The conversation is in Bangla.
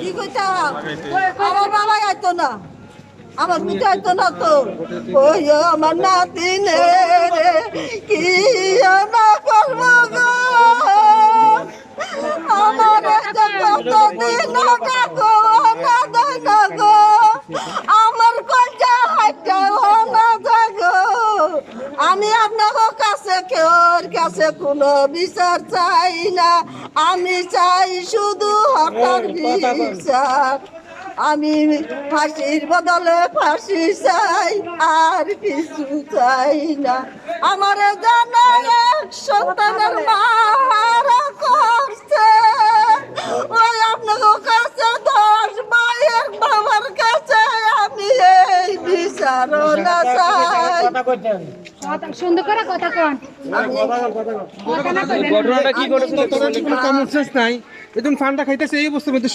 কি কইতা? আমার বাবা আইতো না। আমার পিতা আইতো না তো। ওই আমার নাতিনে রে, কি না করব আমার একটা কত দিন ডাকো না না গো? আমার কলজা হাইটা না জাগো আমি আপনার কাছে কেউর কাছে কোনো বিচার চাই না। আমি চাই শুধু হঠাৎ বিচার। আমি ফাঁসির বদলে ফাঁসি চাই আর কিছু চাই না। আমার জানা এক সন্তানের মারা করছে। ওই আপনার কাছে দশ মায়ের বাবার কাছে আমি এই বিচার না চাই। সুন্দর করে কথা কন ঘটনাটা কি ঘটেছিল? কমন সেন্স নাই। এদিন ফান্ডা খাইতেছে এই অবস্থার মধ্যে